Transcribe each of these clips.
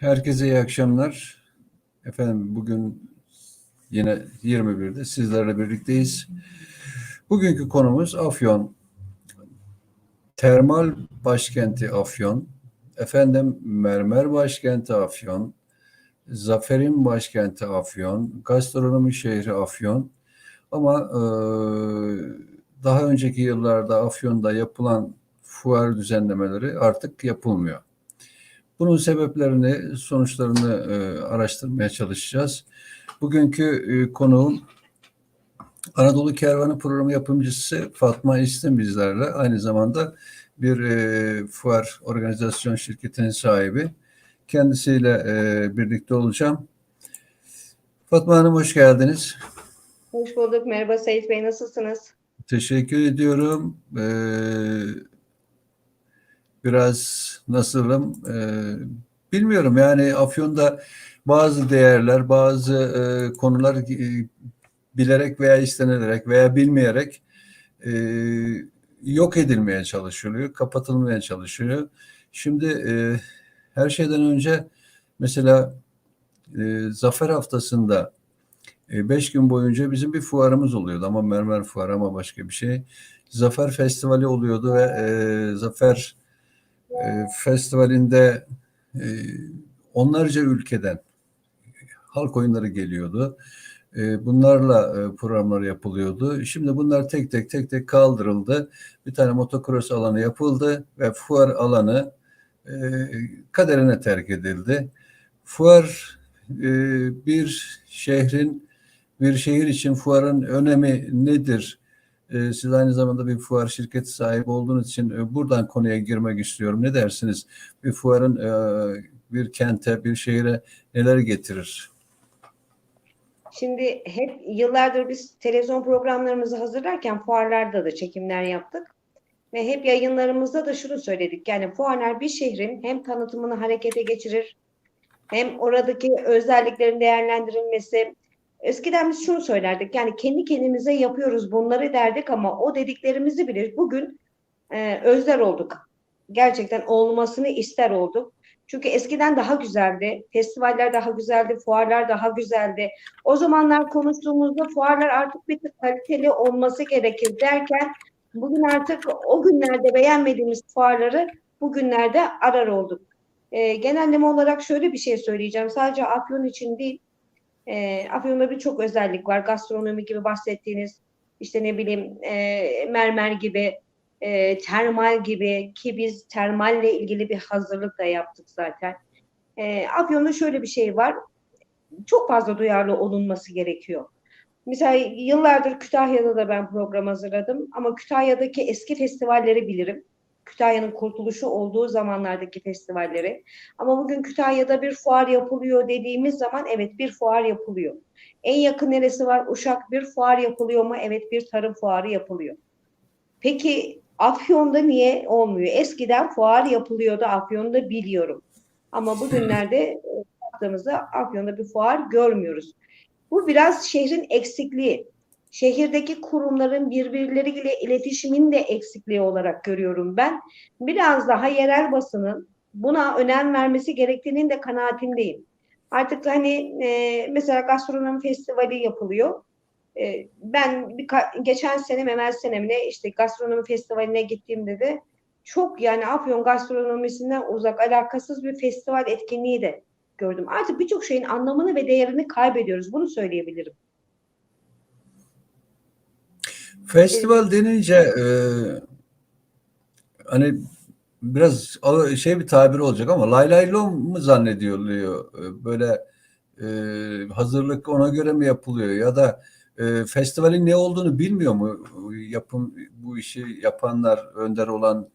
Herkese iyi akşamlar. Efendim bugün yine 21'de sizlerle birlikteyiz. Bugünkü konumuz Afyon. Termal başkenti Afyon. Efendim mermer başkenti Afyon. Zaferin başkenti Afyon. Gastronomi şehri Afyon. Ama e, daha önceki yıllarda Afyon'da yapılan fuar düzenlemeleri artık yapılmıyor. Bunun sebeplerini, sonuçlarını e, araştırmaya çalışacağız. Bugünkü e, konuğum Anadolu Kervanı programı yapımcısı Fatma İstim bizlerle. Aynı zamanda bir e, fuar organizasyon şirketinin sahibi. Kendisiyle e, birlikte olacağım. Fatma Hanım hoş geldiniz. Hoş bulduk. Merhaba Sait Bey. Nasılsınız? Teşekkür ediyorum. Ee, biraz nasılım ee, bilmiyorum yani Afyon'da bazı değerler, bazı e, konular e, bilerek veya istenilerek veya bilmeyerek e, yok edilmeye çalışılıyor, kapatılmaya çalışıyor. Şimdi e, her şeyden önce mesela e, Zafer Haftası'nda e, beş gün boyunca bizim bir fuarımız oluyordu ama mermer fuarı ama başka bir şey. Zafer Festivali oluyordu ve e, Zafer e, Festivali'nde e, onlarca ülkeden halk oyunları geliyordu. E, bunlarla programlar yapılıyordu. Şimdi bunlar tek tek tek tek kaldırıldı. Bir tane motocross alanı yapıldı ve fuar alanı kaderine terk edildi. Fuar bir şehrin bir şehir için fuarın önemi nedir? Ee, siz aynı zamanda bir fuar şirketi sahibi olduğunuz için e, buradan konuya girmek istiyorum. Ne dersiniz? Bir fuarın e, bir kente, bir şehire neler getirir? Şimdi hep yıllardır biz televizyon programlarımızı hazırlarken fuarlarda da çekimler yaptık. Ve hep yayınlarımızda da şunu söyledik. Yani fuarlar bir şehrin hem tanıtımını harekete geçirir, hem oradaki özelliklerin değerlendirilmesi. Eskiden biz şunu söylerdik. Yani kendi kendimize yapıyoruz bunları derdik ama o dediklerimizi bile bugün e, özler olduk. Gerçekten olmasını ister olduk. Çünkü eskiden daha güzeldi. Festivaller daha güzeldi, fuarlar daha güzeldi. O zamanlar konuştuğumuzda fuarlar artık bir tık kaliteli olması gerekir derken bugün artık o günlerde beğenmediğimiz fuarları bugünlerde arar olduk. E, genelleme olarak şöyle bir şey söyleyeceğim. Sadece Afyon için değil, e, Afyon'da birçok özellik var. Gastronomi gibi bahsettiğiniz, işte ne bileyim e, mermer gibi, e, termal gibi ki biz termalle ilgili bir hazırlık da yaptık zaten. E, Afyon'da şöyle bir şey var. Çok fazla duyarlı olunması gerekiyor. Mesela yıllardır Kütahya'da da ben program hazırladım ama Kütahya'daki eski festivalleri bilirim. Kütahya'nın kurtuluşu olduğu zamanlardaki festivalleri. Ama bugün Kütahya'da bir fuar yapılıyor dediğimiz zaman evet bir fuar yapılıyor. En yakın neresi var? Uşak bir fuar yapılıyor mu? Evet bir tarım fuarı yapılıyor. Peki Afyon'da niye olmuyor? Eskiden fuar yapılıyordu Afyon'da biliyorum. Ama bugünlerde baktığımızda Afyon'da bir fuar görmüyoruz. Bu biraz şehrin eksikliği. Şehirdeki kurumların birbirleriyle iletişimin de eksikliği olarak görüyorum ben. Biraz daha yerel basının buna önem vermesi gerektiğinin de kanaatindeyim. Artık hani e, mesela gastronomi festivali yapılıyor. E, ben geçen sene Memel senemine işte gastronomi festivaline gittiğimde de çok yani Afyon gastronomisinden uzak alakasız bir festival etkinliği de gördüm. Artık birçok şeyin anlamını ve değerini kaybediyoruz. Bunu söyleyebilirim. Festival denince e, hani biraz şey bir tabir olacak ama lay lay lom mu zannediliyor? Böyle e, hazırlık ona göre mi yapılıyor ya da e, festivalin ne olduğunu bilmiyor mu yapım bu işi yapanlar, önder olan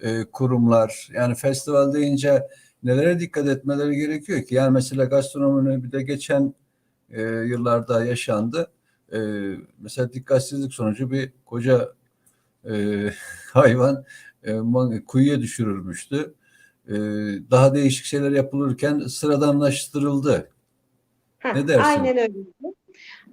e, kurumlar? Yani festival deyince nelere dikkat etmeleri gerekiyor ki? Yani mesela gastronomi bir de geçen e, yıllarda yaşandı e, mesela dikkatsizlik sonucu bir koca e, hayvan e, kuyuya düşürülmüştü. E, daha değişik şeyler yapılırken sıradanlaştırıldı. Heh, ne dersin? Aynen öyle.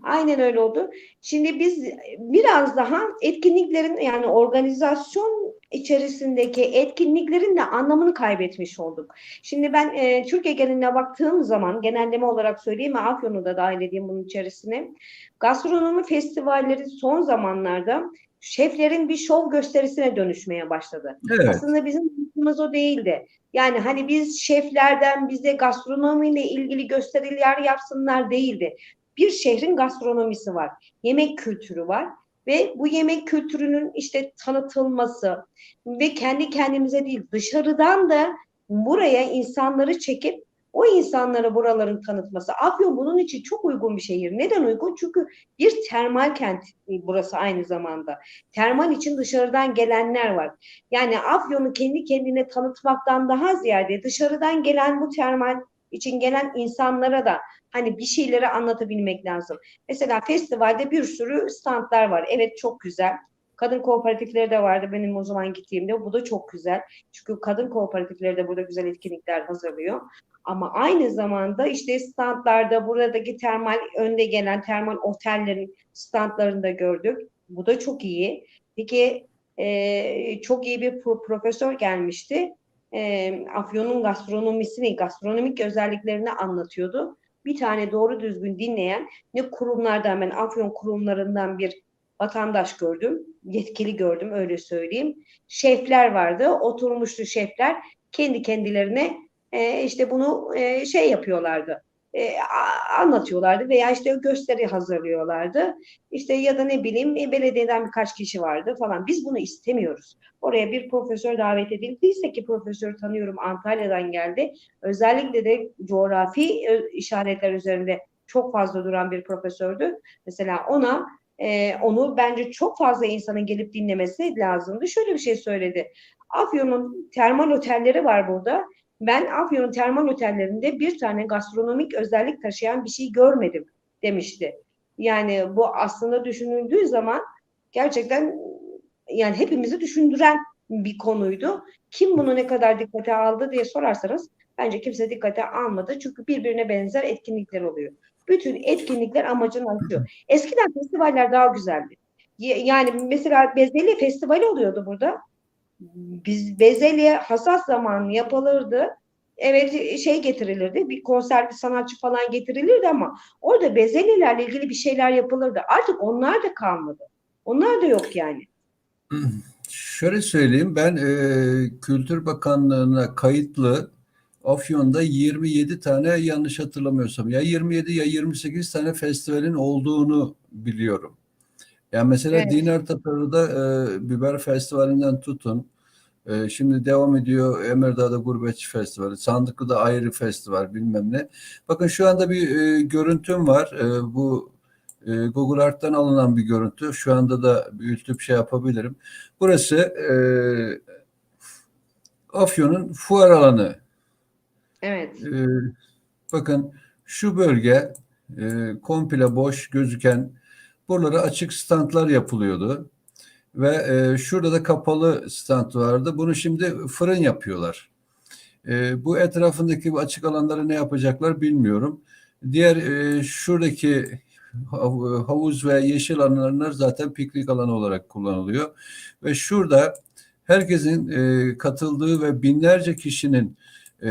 Aynen öyle oldu. Şimdi biz biraz daha etkinliklerin yani organizasyon içerisindeki etkinliklerin de anlamını kaybetmiş olduk. Şimdi ben e, Türkiye geneline baktığım zaman genelleme olarak söyleyeyim ve Afyon'u da dahil edeyim bunun içerisine. Gastronomi festivalleri son zamanlarda şeflerin bir şov gösterisine dönüşmeye başladı. Evet. Aslında bizim amacımız o değildi. Yani hani biz şeflerden bize gastronomiyle ilgili gösteriler yapsınlar değildi. Bir şehrin gastronomisi var, yemek kültürü var ve bu yemek kültürünün işte tanıtılması ve kendi kendimize değil dışarıdan da buraya insanları çekip o insanlara buraların tanıtması. Afyon bunun için çok uygun bir şehir. Neden uygun? Çünkü bir termal kent burası aynı zamanda. Termal için dışarıdan gelenler var. Yani Afyon'u kendi kendine tanıtmaktan daha ziyade dışarıdan gelen bu termal için gelen insanlara da hani bir şeyleri anlatabilmek lazım. Mesela festivalde bir sürü standlar var. Evet çok güzel. Kadın kooperatifleri de vardı benim o zaman gittiğimde. Bu da çok güzel. Çünkü kadın kooperatifleri de burada güzel etkinlikler hazırlıyor. Ama aynı zamanda işte standlarda buradaki termal önde gelen termal otellerin standlarını da gördük. Bu da çok iyi. Peki e, çok iyi bir pro- profesör gelmişti. E, Afyon'un gastronomisini, gastronomik özelliklerini anlatıyordu. Bir tane doğru düzgün dinleyen ne kurumlardan ben Afyon kurumlarından bir vatandaş gördüm, yetkili gördüm öyle söyleyeyim. Şefler vardı, oturmuştu şefler kendi kendilerine e, işte bunu e, şey yapıyorlardı, e, anlatıyorlardı veya işte gösteri hazırlıyorlardı. İşte ya da ne bileyim e, belediyeden birkaç kişi vardı falan. Biz bunu istemiyoruz. Oraya bir profesör davet edildiyse ki profesörü tanıyorum Antalya'dan geldi. Özellikle de coğrafi e, işaretler üzerinde çok fazla duran bir profesördü. Mesela ona onu bence çok fazla insanın gelip dinlemesi lazımdı. Şöyle bir şey söyledi. Afyon'un termal otelleri var burada. Ben Afyon'un termal otellerinde bir tane gastronomik özellik taşıyan bir şey görmedim demişti. Yani bu aslında düşünüldüğü zaman gerçekten yani hepimizi düşündüren bir konuydu. Kim bunu ne kadar dikkate aldı diye sorarsanız bence kimse dikkate almadı. Çünkü birbirine benzer etkinlikler oluyor. Bütün etkinlikler amacını aşıyor. Eskiden festivaller daha güzeldi. Yani mesela Bezelye Festivali oluyordu burada. Biz bezelye hasat zamanı yapılırdı. Evet şey getirilirdi. Bir konser bir sanatçı falan getirilirdi ama orada bezelyelerle ilgili bir şeyler yapılırdı. Artık onlar da kalmadı. Onlar da yok yani. Şöyle söyleyeyim, ben e, Kültür Bakanlığı'na kayıtlı Afyon'da 27 tane yanlış hatırlamıyorsam ya 27 ya 28 tane festivalin olduğunu biliyorum. Yani mesela Evet. Dinar Tatarı'da e, Biber Festivali'nden tutun. E, şimdi devam ediyor Emirdağ'da Gurbetçi Festivali, Sandıklı'da ayrı festival bilmem ne. Bakın şu anda bir e, görüntüm var. E, bu e, Google Art'tan alınan bir görüntü. Şu anda da büyütüp şey yapabilirim. Burası e, Afyon'un fuar alanı. Evet. E, bakın şu bölge e, komple boş gözüken buralara açık standlar yapılıyordu. Ve e, şurada da kapalı stand vardı. Bunu şimdi fırın yapıyorlar. E, bu etrafındaki bu açık alanları ne yapacaklar bilmiyorum. Diğer e, şuradaki hav- havuz ve yeşil alanlar zaten piknik alanı olarak kullanılıyor. Ve şurada herkesin e, katıldığı ve binlerce kişinin e,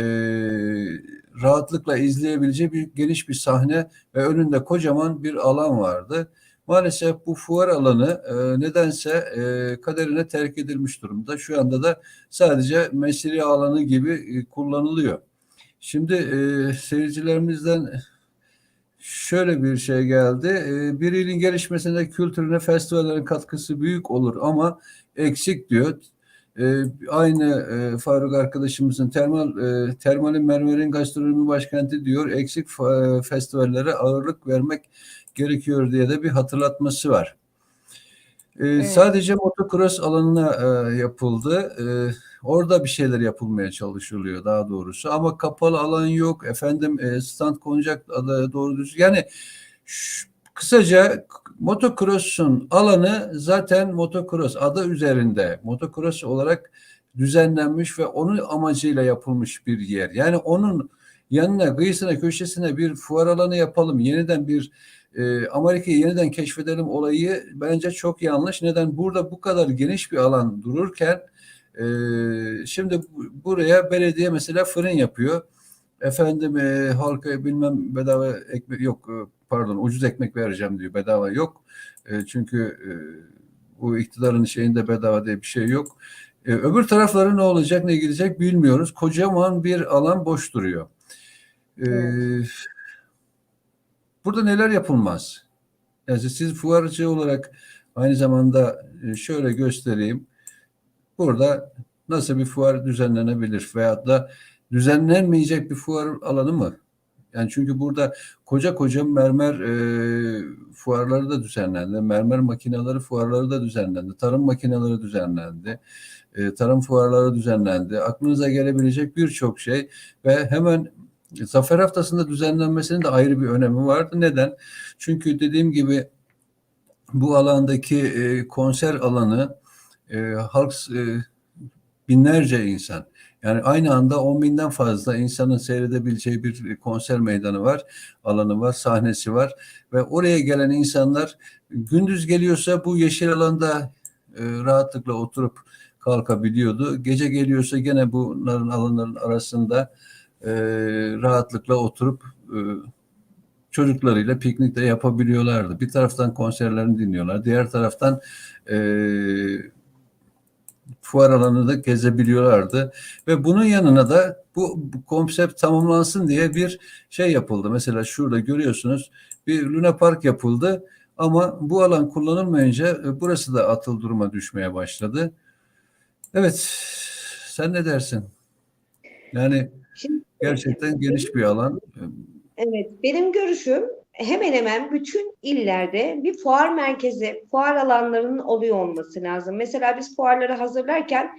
rahatlıkla izleyebileceği bir geniş bir sahne ve önünde kocaman bir alan vardı. Maalesef bu fuar alanı e, nedense e, kaderine terk edilmiş durumda. Şu anda da sadece mesire alanı gibi e, kullanılıyor. Şimdi e, seyircilerimizden şöyle bir şey geldi. E, bir ilin gelişmesine kültürüne festivallerin katkısı büyük olur ama eksik diyor. E, aynı e, Faruk arkadaşımızın termal e, termalin mermerin gastronomi başkenti diyor. Eksik fa- festivallere ağırlık vermek gerekiyor diye de bir hatırlatması var. E, Sadece motocross alanına e, yapıldı. E, orada bir şeyler yapılmaya çalışılıyor daha doğrusu. Ama kapalı alan yok. Efendim e, stand konacak doğru düzgün. Yani ş- kısaca motocross'un alanı zaten motocross adı üzerinde. Motocross olarak düzenlenmiş ve onun amacıyla yapılmış bir yer. Yani onun yanına, kıyısına, köşesine bir fuar alanı yapalım. Yeniden bir e, Amerika'yı yeniden keşfedelim olayı bence çok yanlış. Neden? Burada bu kadar geniş bir alan dururken e, şimdi bu- buraya belediye mesela fırın yapıyor. Efendim e, halka bilmem bedava ekmek yok e, pardon ucuz ekmek vereceğim diyor bedava yok. E, çünkü e, bu iktidarın şeyinde bedava diye bir şey yok. E, öbür tarafları ne olacak ne gidecek bilmiyoruz. Kocaman bir alan boş duruyor. E, Evet. Burada neler yapılmaz? Yani siz fuarcı olarak aynı zamanda e, şöyle göstereyim. Burada nasıl bir fuar düzenlenebilir veyahut da düzenlenmeyecek bir fuar alanı mı? Yani çünkü burada koca koca mermer e, fuarları da düzenlendi. Mermer makineleri fuarları da düzenlendi. Tarım makineleri düzenlendi. E, tarım fuarları düzenlendi. Aklınıza gelebilecek birçok şey ve hemen Zafer Haftası'nda düzenlenmesinin de ayrı bir önemi vardı. Neden? Çünkü dediğim gibi bu alandaki e, konser alanı e, halk e, binlerce insan yani aynı anda 10 binden fazla insanın seyredebileceği bir konser meydanı var, alanı var, sahnesi var ve oraya gelen insanlar gündüz geliyorsa bu yeşil alanda e, rahatlıkla oturup kalkabiliyordu. Gece geliyorsa gene bunların alanların arasında e, rahatlıkla oturup e, çocuklarıyla piknik de yapabiliyorlardı. Bir taraftan konserlerini dinliyorlar, diğer taraftan e, fuar alanını da gezebiliyorlardı. Ve bunun yanına da bu, bu konsept tamamlansın diye bir şey yapıldı. Mesela şurada görüyorsunuz bir Luna Park yapıldı ama bu alan kullanılmayınca e, burası da atıl duruma düşmeye başladı. Evet, sen ne dersin? Yani Şimdi gerçekten geniş bir alan. Evet, benim görüşüm hemen hemen bütün illerde bir fuar merkezi, fuar alanlarının oluyor olması lazım. Mesela biz fuarları hazırlarken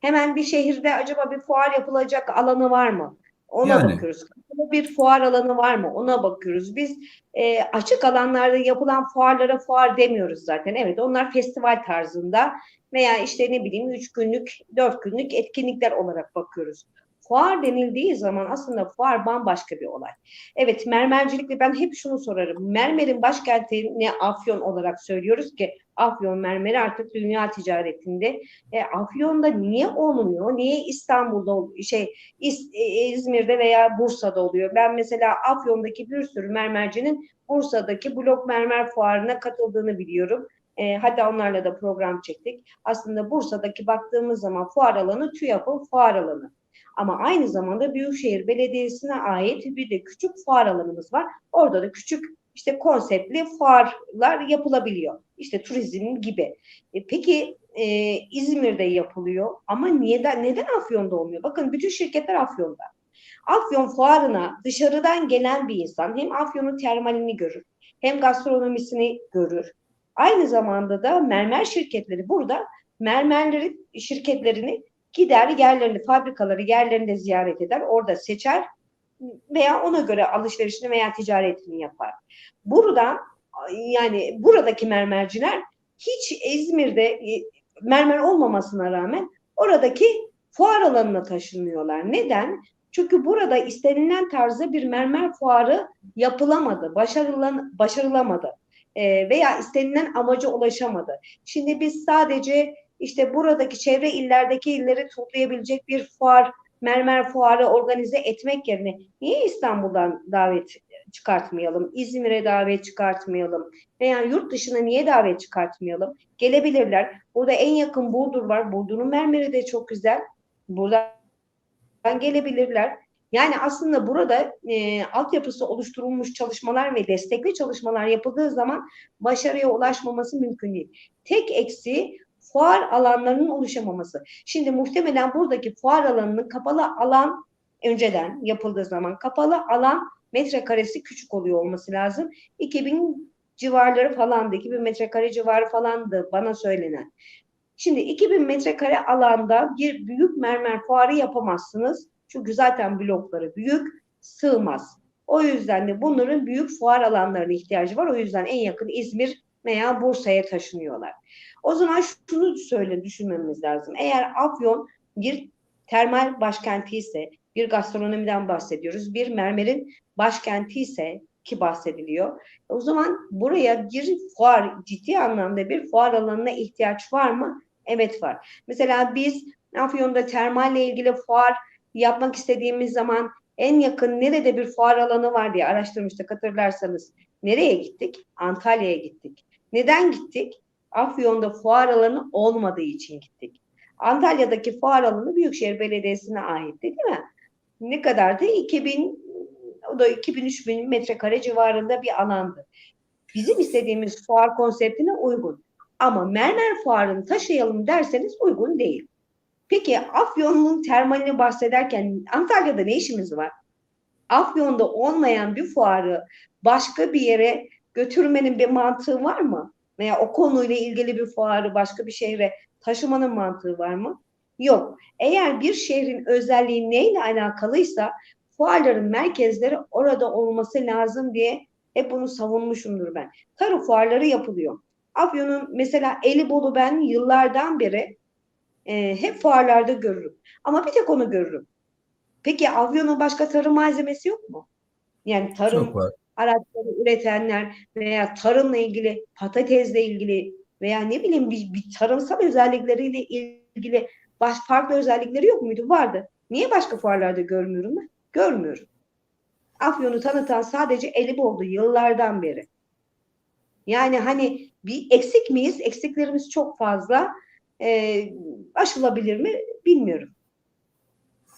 hemen bir şehirde acaba bir fuar yapılacak alanı var mı? Ona Yani. bakıyoruz. Bir fuar alanı var mı? Ona bakıyoruz. Biz e, açık alanlarda yapılan fuarlara fuar demiyoruz zaten. Evet, onlar festival tarzında veya işte ne bileyim üç günlük, dört günlük etkinlikler olarak bakıyoruz. Fuar denildiği zaman aslında fuar bambaşka bir olay. Evet mermercilikle ben hep şunu sorarım. Mermerin başkentini Afyon olarak söylüyoruz ki Afyon mermeri artık dünya ticaretinde. E, Afyon'da niye olmuyor? Niye İstanbul'da şey İz- e, İzmir'de veya Bursa'da oluyor? Ben mesela Afyon'daki bir sürü mermercinin Bursa'daki blok mermer fuarına katıldığını biliyorum. E, hatta onlarla da program çektik. Aslında Bursa'daki baktığımız zaman fuar alanı TÜYAP'ın fuar alanı. Ama aynı zamanda Büyükşehir Belediyesi'ne ait bir de küçük fuar alanımız var. Orada da küçük işte konseptli fuarlar yapılabiliyor. İşte turizm gibi. E, peki e, İzmir'de yapılıyor ama neden neden Afyon'da olmuyor? Bakın bütün şirketler Afyon'da. Afyon fuarına dışarıdan gelen bir insan hem Afyon'un termalini görür, hem gastronomisini görür. Aynı zamanda da mermer şirketleri burada mermerleri şirketlerini gider yerlerini, fabrikaları yerlerinde ziyaret eder, orada seçer veya ona göre alışverişini veya ticaretini yapar. Buradan yani buradaki mermerciler hiç İzmir'de e, mermer olmamasına rağmen oradaki fuar alanına taşınıyorlar. Neden? Çünkü burada istenilen tarzda bir mermer fuarı yapılamadı, başarılan, başarılamadı e, veya istenilen amaca ulaşamadı. Şimdi biz sadece işte buradaki çevre illerdeki illeri toplayabilecek bir fuar, mermer fuarı organize etmek yerine niye İstanbul'dan davet çıkartmayalım, İzmir'e davet çıkartmayalım veya yurt dışına niye davet çıkartmayalım? Gelebilirler. Burada en yakın Burdur var. Burdur'un mermeri de çok güzel. Buradan gelebilirler. Yani aslında burada e, altyapısı oluşturulmuş çalışmalar ve destekli çalışmalar yapıldığı zaman başarıya ulaşmaması mümkün değil. Tek eksiği fuar alanlarının oluşamaması. Şimdi muhtemelen buradaki fuar alanının kapalı alan önceden yapıldığı zaman kapalı alan metrekaresi küçük oluyor olması lazım. 2000 civarları falandı. 2000 metrekare civarı falandı bana söylenen. Şimdi 2000 metrekare alanda bir büyük mermer fuarı yapamazsınız. Çünkü zaten blokları büyük, sığmaz. O yüzden de bunların büyük fuar alanlarına ihtiyacı var. O yüzden en yakın İzmir veya Bursa'ya taşınıyorlar. O zaman şunu söyle düşünmemiz lazım. Eğer Afyon bir termal başkenti ise, bir gastronomiden bahsediyoruz, bir mermerin başkenti ise ki bahsediliyor. O zaman buraya bir fuar, ciddi anlamda bir fuar alanına ihtiyaç var mı? Evet var. Mesela biz Afyon'da termalle ilgili fuar yapmak istediğimiz zaman en yakın nerede bir fuar alanı var diye araştırmıştık hatırlarsanız. Nereye gittik? Antalya'ya gittik. Neden gittik? Afyon'da fuar alanı olmadığı için gittik. Antalya'daki fuar alanı Büyükşehir Belediyesi'ne aitti değil mi? Ne kadardı? 2000 o da 2000-3000 metrekare civarında bir alandı. Bizim istediğimiz fuar konseptine uygun. Ama mermer fuarını taşıyalım derseniz uygun değil. Peki Afyon'un termalini bahsederken Antalya'da ne işimiz var? Afyon'da olmayan bir fuarı başka bir yere götürmenin bir mantığı var mı? Veya o konuyla ilgili bir fuarı başka bir şehre taşımanın mantığı var mı? Yok. Eğer bir şehrin özelliği neyle alakalıysa fuarların merkezleri orada olması lazım diye hep bunu savunmuşumdur ben. Tarım fuarları yapılıyor. Afyon'un mesela Elibolu ben yıllardan beri e, hep fuarlarda görürüm. Ama bir tek onu görürüm. Peki Afyon'un başka tarım malzemesi yok mu? Yani tarım Çok var. Araçları üretenler veya tarımla ilgili, patatesle ilgili veya ne bileyim bir, bir tarımsal özellikleriyle ilgili baş, farklı özellikleri yok muydu? Vardı. Niye başka fuarlarda görmüyorum ben? Görmüyorum. Afyon'u tanıtan sadece Elibolu yıllardan beri. Yani hani bir eksik miyiz? Eksiklerimiz çok fazla. Ee, aşılabilir mi? Bilmiyorum.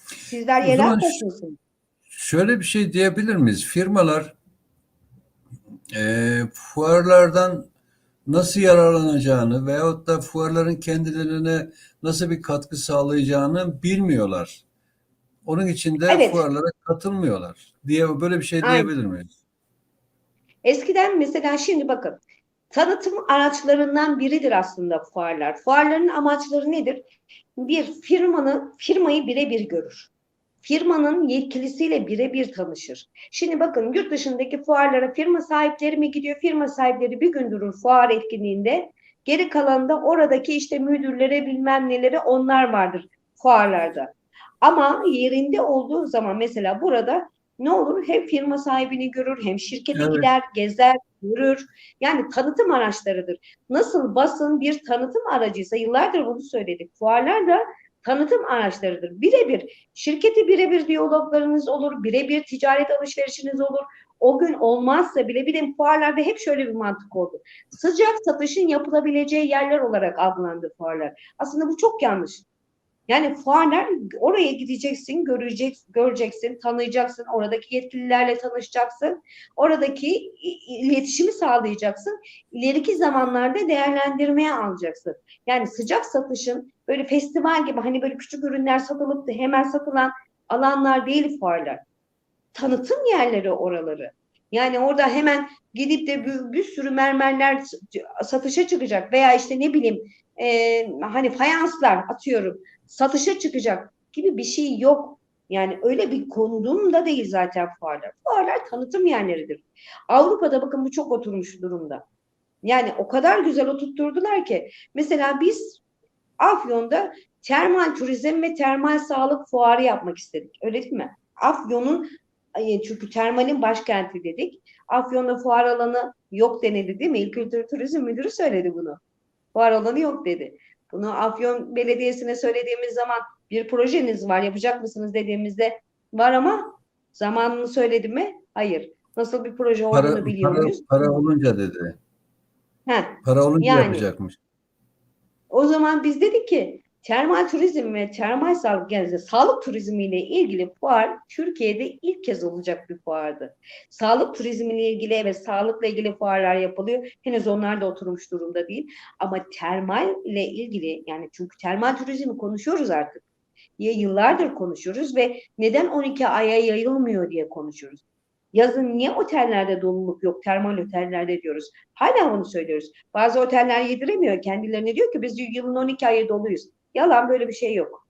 Sizler yerel taşıyorsunuz. Şöyle bir şey diyebilir miyiz? Firmalar eee fuarlardan nasıl yararlanacağını veyahut da fuarların kendilerine nasıl bir katkı sağlayacağını bilmiyorlar. Onun için de Evet. fuarlara katılmıyorlar diye böyle bir şey Aynen. diyebilir miyiz? Eskiden mesela şimdi bakın tanıtım araçlarından biridir aslında fuarlar. Fuarların amaçları nedir? Bir firmanın firmayı birebir görür. Firmanın yetkilisiyle birebir tanışır. Şimdi bakın yurt dışındaki fuarlara firma sahipleri mi gidiyor? Firma sahipleri bir gün durur fuar etkinliğinde. Geri kalanında oradaki işte müdürlere bilmem neleri onlar vardır fuarlarda. Ama yerinde olduğu zaman mesela burada ne olur? Hem firma sahibini görür, hem şirkete Evet. gider, gezer, görür. Yani tanıtım araçlarıdır. Nasıl basın bir tanıtım aracıysa yıllardır bunu söyledik. Fuarlar da tanıtım araçlarıdır. Birebir şirketi birebir diyaloglarınız olur, birebir ticaret alışverişiniz olur. O gün olmazsa bile bir de fuarlarda hep şöyle bir mantık oldu. Sıcak satışın yapılabileceği yerler olarak algılandı fuarlar. Aslında bu çok yanlış. Yani fuarlar oraya gideceksin, görecek, göreceksin, tanıyacaksın, oradaki yetkililerle tanışacaksın, oradaki iletişimi sağlayacaksın, ileriki zamanlarda değerlendirmeye alacaksın. Yani sıcak satışın böyle festival gibi hani böyle küçük ürünler satılıp da hemen satılan alanlar değil fuarlar. Tanıtım yerleri oraları. Yani orada hemen gidip de bir, bir sürü mermerler satışa çıkacak veya işte ne bileyim e, hani fayanslar atıyorum satışa çıkacak gibi bir şey yok. Yani öyle bir konum da değil zaten fuarlar. Fuarlar tanıtım yerleridir. Avrupa'da bakın bu çok oturmuş durumda. Yani o kadar güzel oturtturdular ki. Mesela biz Afyon'da termal turizm ve termal sağlık fuarı yapmak istedik. Öyle değil mi? Afyon'un çünkü termalin başkenti dedik. Afyon'da fuar alanı yok denildi değil mi? İl Kültür Turizm Müdürü söyledi bunu. Fuar alanı yok dedi. Bunu Afyon Belediyesi'ne söylediğimiz zaman bir projeniz var yapacak mısınız dediğimizde var ama zamanını söyledi mi? Hayır. Nasıl bir proje olduğunu Para, biliyor para, muyuz? para olunca dedi. Heh. Para olunca Yani. yapacakmış. O zaman biz dedik ki termal turizm ve termal sağlık yani sağlık turizmiyle ilgili fuar Türkiye'de ilk kez olacak bir fuardı. Sağlık turizmiyle ilgili evet sağlıkla ilgili fuarlar yapılıyor. Henüz onlar da oturmuş durumda değil. Ama termal ile ilgili yani çünkü termal turizmi konuşuyoruz artık. Ya yıllardır konuşuyoruz ve neden 12 aya yayılmıyor diye konuşuyoruz. Yazın niye otellerde doluluk yok, termal otellerde diyoruz. Hala onu söylüyoruz. Bazı oteller yediremiyor. Kendilerine diyor ki biz yılın 12 ayı doluyuz. Yalan böyle bir şey yok.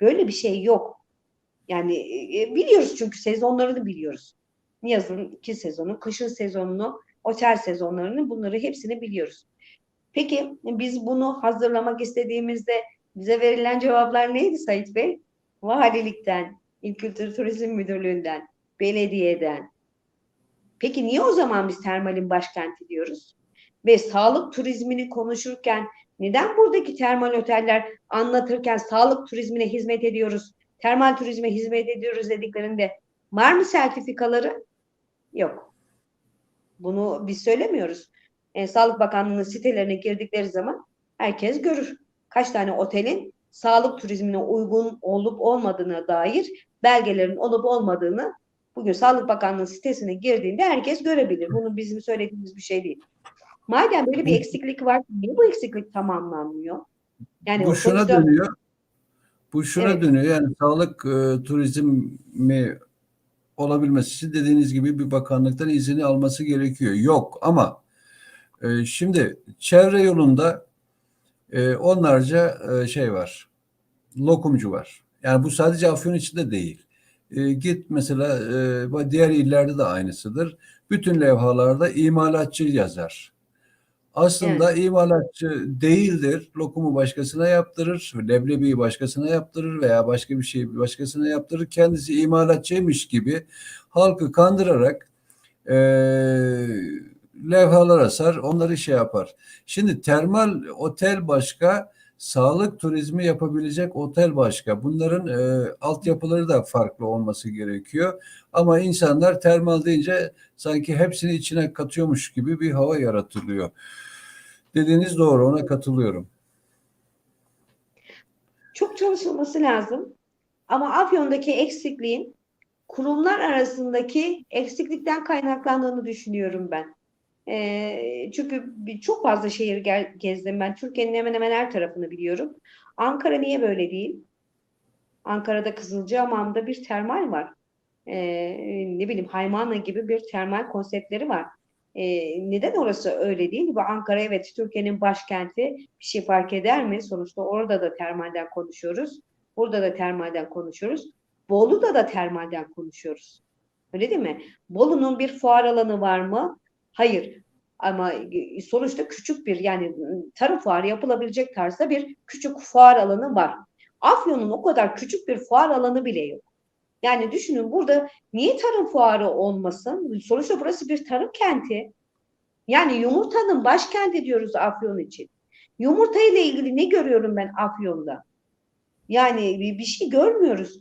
Böyle bir şey yok. Yani e, biliyoruz çünkü sezonlarını biliyoruz. Yazın iki sezonu, kışın sezonunu, otel sezonlarını bunları hepsini biliyoruz. Peki biz bunu hazırlamak istediğimizde bize verilen cevaplar neydi Sait Bey? Valilikten, İl Kültür Turizm Müdürlüğü'nden, belediyeden. Peki niye o zaman biz termalin başkenti diyoruz? Ve sağlık turizmini konuşurken neden buradaki termal oteller anlatırken sağlık turizmine hizmet ediyoruz, termal turizme hizmet ediyoruz dediklerinde var mı sertifikaları? Yok. Bunu biz söylemiyoruz. E, Sağlık Bakanlığı'nın sitelerine girdikleri zaman herkes görür. Kaç tane otelin sağlık turizmine uygun olup olmadığına dair belgelerin olup olmadığını bugün Sağlık Bakanlığı sitesine girdiğinde herkes görebilir. Bunu bizim söylediğimiz bir şey değil. Madem böyle bir eksiklik var, niye bu eksiklik tamamlanmıyor? Yani bu şuna sonuçta- dönüyor. Bu şuna Evet. dönüyor. Yani sağlık e, turizmi olabilmesi için dediğiniz gibi bir bakanlıktan izini alması gerekiyor. Yok ama e, şimdi çevre yolunda e, onlarca e, şey var. Lokumcu var. Yani bu sadece Afyon içinde değil. E, git mesela e, diğer illerde de aynısıdır. Bütün levhalarda imalatçı yazar. Aslında imalatçı değildir. Lokumu başkasına yaptırır, leblebiyi başkasına yaptırır veya başka bir şeyi başkasına yaptırır. Kendisi imalatçıymış gibi halkı kandırarak eee levhalar asar, onları şey yapar. Şimdi termal otel başka, sağlık turizmi yapabilecek otel başka. Bunların eee, altyapıları da farklı olması gerekiyor. Ama insanlar termal deyince sanki hepsini içine katıyormuş gibi bir hava yaratılıyor. Dediğiniz doğru, ona katılıyorum. çok çalışılması lazım. Ama Afyon'daki eksikliğin kurumlar arasındaki eksiklikten kaynaklandığını düşünüyorum ben. Ee, çünkü çok fazla şehir gel- gezdim ben. Türkiye'nin hemen hemen her tarafını biliyorum. Ankara niye böyle değil? Ankara'da Kızılcahamam'da bir termal var. Ee, ne bileyim Haymana gibi bir termal konseptleri var. Ee, neden orası öyle değil? Bu Ankara evet Türkiye'nin başkenti bir şey fark eder mi? Sonuçta orada da termalden konuşuyoruz. Burada da termalden konuşuyoruz. Bolu'da da termalden konuşuyoruz. Öyle değil mi? Bolu'nun bir fuar alanı var mı? Hayır. Ama sonuçta küçük bir yani tarım fuarı yapılabilecek tarzda bir küçük fuar alanı var. Afyon'un o kadar küçük bir fuar alanı bile yok. Yani düşünün burada niye tarım fuarı olmasın? Sonuçta burası bir tarım kenti. Yani yumurtanın başkenti diyoruz Afyon için. Yumurta ile ilgili ne görüyorum ben Afyon'da? Yani bir, bir şey görmüyoruz.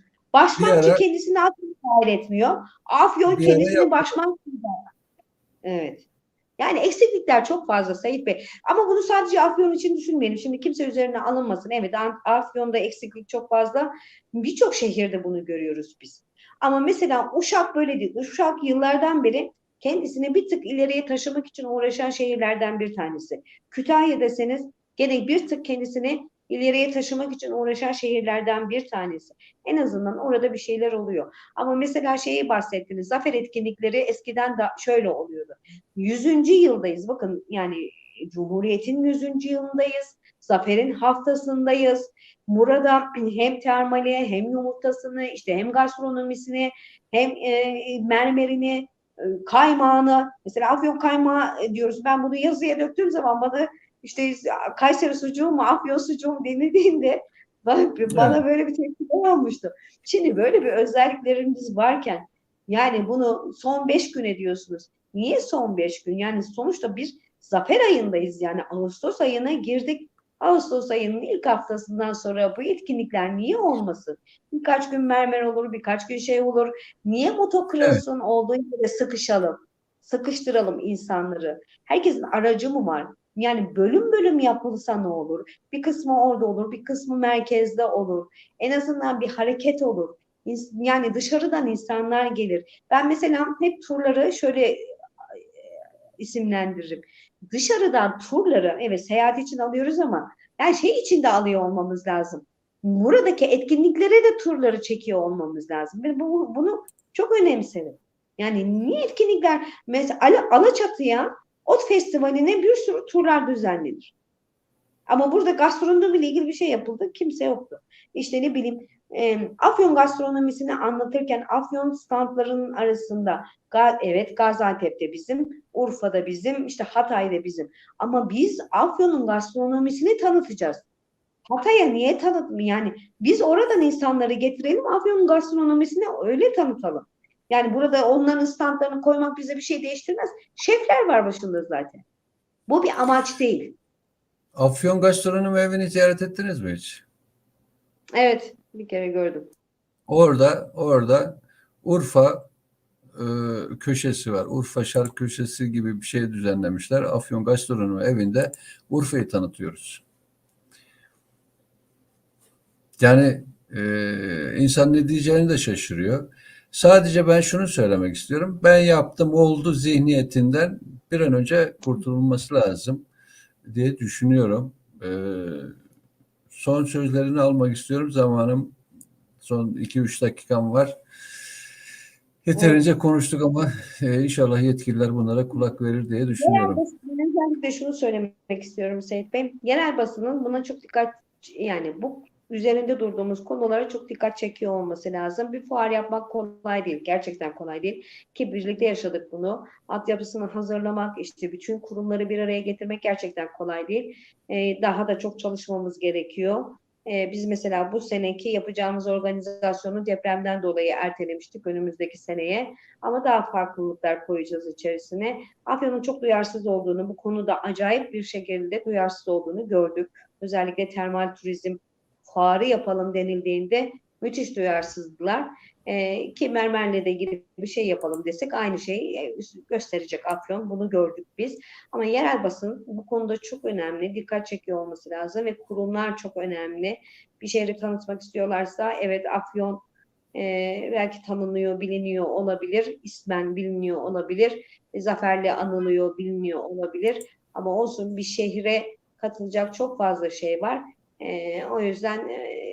Ara- kendisini Afyon dahil etmiyor. Afyon kendisini yaptık. Evet. Yani eksiklikler çok fazla Sayit Bey. Ama bunu sadece Afyon için düşünmeyelim. Şimdi kimse üzerine alınmasın. Evet Afyon'da eksiklik çok fazla. Birçok şehirde bunu görüyoruz biz. Ama mesela Uşak böyle değil. Uşak yıllardan beri kendisini bir tık ileriye taşımak için uğraşan şehirlerden bir tanesi. Kütahya deseniz gene bir tık kendisini ileriye taşımak için uğraşan şehirlerden bir tanesi. En azından orada bir şeyler oluyor. Ama mesela şeyi bahsettiniz. Zafer etkinlikleri eskiden de şöyle oluyordu. 100. yıldayız. Bakın yani Cumhuriyet'in 100. yılındayız. Zafer'in haftasındayız. Burada hem termali hem yumurtasını işte hem gastronomisini hem e, mermerini e, kaymağını mesela Afyon kaymağı diyoruz. Ben bunu yazıya döktüğüm zaman bana işte Kayseri sucuğu mu Afyon sucuğu mu denildiğinde bana, böyle bir tepki olmuştu. Şimdi böyle bir özelliklerimiz varken yani bunu son beş gün ediyorsunuz. Niye son beş gün? Yani sonuçta bir zafer ayındayız yani Ağustos ayına girdik. Ağustos ayının ilk haftasından sonra bu etkinlikler niye olmasın? Birkaç gün mermer olur, birkaç gün şey olur. Niye motocross'un olduğu yere sıkışalım? Sıkıştıralım insanları. Herkesin aracı mı var? Yani bölüm bölüm yapılsa ne olur? Bir kısmı orada olur, bir kısmı merkezde olur. En azından bir hareket olur. Yani dışarıdan insanlar gelir. Ben mesela hep turları şöyle e, isimlendiririm. Dışarıdan turları evet seyahat için alıyoruz ama yani şey için de alıyor olmamız lazım. Buradaki etkinliklere de turları çekiyor olmamız lazım. Ben bu, bunu çok önemserim. Yani niye etkinlikler mesela Ala- Alaçatı'ya Ot Festivali'ne bir sürü turlar düzenlenir. Ama burada gastronomiyle ilgili bir şey yapıldı. Kimse yoktu. İşte ne bileyim e, Afyon gastronomisini anlatırken Afyon standlarının arasında Ga- evet Gaziantep'te bizim, Urfa'da bizim, işte Hatay'da bizim. Ama biz Afyon'un gastronomisini tanıtacağız. Hatay'a niye tanıtmıyor? Yani biz oradan insanları getirelim, Afyon'un gastronomisini öyle tanıtalım. Yani burada onların standlarını koymak bize bir şey değiştirmez. Şefler var başında zaten. Bu bir amaç değil. Afyon Gastronomi Evi'ni ziyaret ettiniz mi hiç? Evet, bir kere gördüm. Orada, orada Urfa e, köşesi var. Urfa Şark Köşesi gibi bir şey düzenlemişler. Afyon Gastronomi Evi'nde Urfa'yı tanıtıyoruz. Yani e, insan ne diyeceğini de şaşırıyor. Sadece ben şunu söylemek istiyorum. Ben yaptım oldu zihniyetinden bir an önce kurtulması lazım diye düşünüyorum. E, son sözlerini almak istiyorum. Zamanım son 2-3 dakikam var. Yeterince konuştuk ama e, inşallah yetkililer bunlara kulak verir diye Genel düşünüyorum. basının özellikle şunu söylemek istiyorum Seyit Bey. Genel basının buna çok dikkat yani bu üzerinde durduğumuz konulara çok dikkat çekiyor olması lazım. Bir fuar yapmak kolay değil. Gerçekten kolay değil. Ki birlikte yaşadık bunu. Altyapısını hazırlamak, işte bütün kurumları bir araya getirmek gerçekten kolay değil. Ee, daha da çok çalışmamız gerekiyor. Ee, biz mesela bu seneki yapacağımız organizasyonu depremden dolayı ertelemiştik önümüzdeki seneye. Ama daha farklılıklar koyacağız içerisine. Afyon'un çok duyarsız olduğunu, bu konuda acayip bir şekilde duyarsız olduğunu gördük. Özellikle termal turizm fuarı yapalım denildiğinde müthiş duyarsızdılar. Ee, ki Mermer'le de ilgili bir şey yapalım desek aynı şeyi e, gösterecek Afyon. Bunu gördük biz. Ama yerel basın bu konuda çok önemli. Dikkat çekiyor olması lazım ve kurumlar çok önemli. Bir şehri tanıtmak istiyorlarsa evet Afyon e, belki tanınıyor, biliniyor olabilir. ismen biliniyor olabilir. E, zaferle anılıyor, biliniyor olabilir. Ama olsun bir şehre katılacak çok fazla şey var. E, o yüzden e,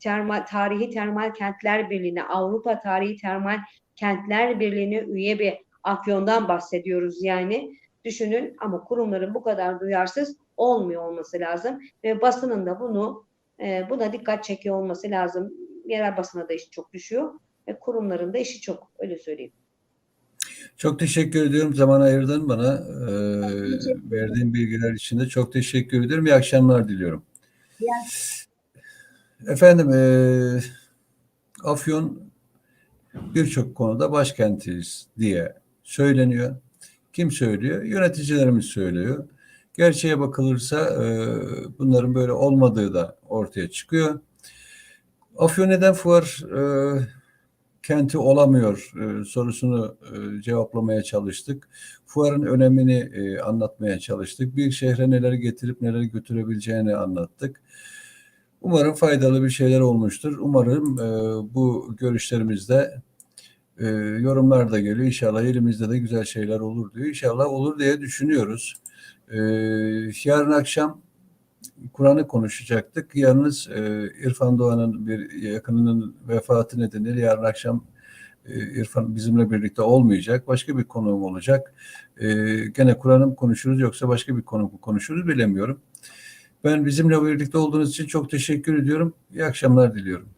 termal, Tarihi Termal Kentler Birliği'ne, Avrupa Tarihi Termal Kentler Birliği'ne üye bir Afyon'dan bahsediyoruz yani. Düşünün ama kurumların bu kadar duyarsız olmuyor olması lazım ve basının da bunu e, buna dikkat çekiyor olması lazım. Yerel basına da iş çok düşüyor ve kurumların da işi çok öyle söyleyeyim. Çok teşekkür ediyorum zaman ayırdın bana. E, verdiğin bilgiler için de çok teşekkür ediyorum. İyi akşamlar diliyorum. Efendim e, Afyon birçok konuda başkentiyiz diye söyleniyor. Kim söylüyor? Yöneticilerimiz söylüyor. Gerçeğe bakılırsa e, bunların böyle olmadığı da ortaya çıkıyor. Afyon neden fuar e, kenti olamıyor e, sorusunu e, cevaplamaya çalıştık. Fuarın önemini e, anlatmaya çalıştık. Bir şehre neler getirip neler götürebileceğini anlattık. Umarım faydalı bir şeyler olmuştur. Umarım bu görüşlerimizde yorumlar da geliyor. İnşallah elimizde de güzel şeyler olur diyor. İnşallah olur diye düşünüyoruz. Yarın akşam Kur'an'ı konuşacaktık. Yalnız e, İrfan Doğan'ın bir yakınının vefatı nedeniyle yarın akşam e, İrfan bizimle birlikte olmayacak. Başka bir konuğum olacak. E, gene Kur'an'ı konuşuruz yoksa başka bir konu konuşuruz bilemiyorum. Ben bizimle birlikte olduğunuz için çok teşekkür ediyorum. İyi akşamlar diliyorum.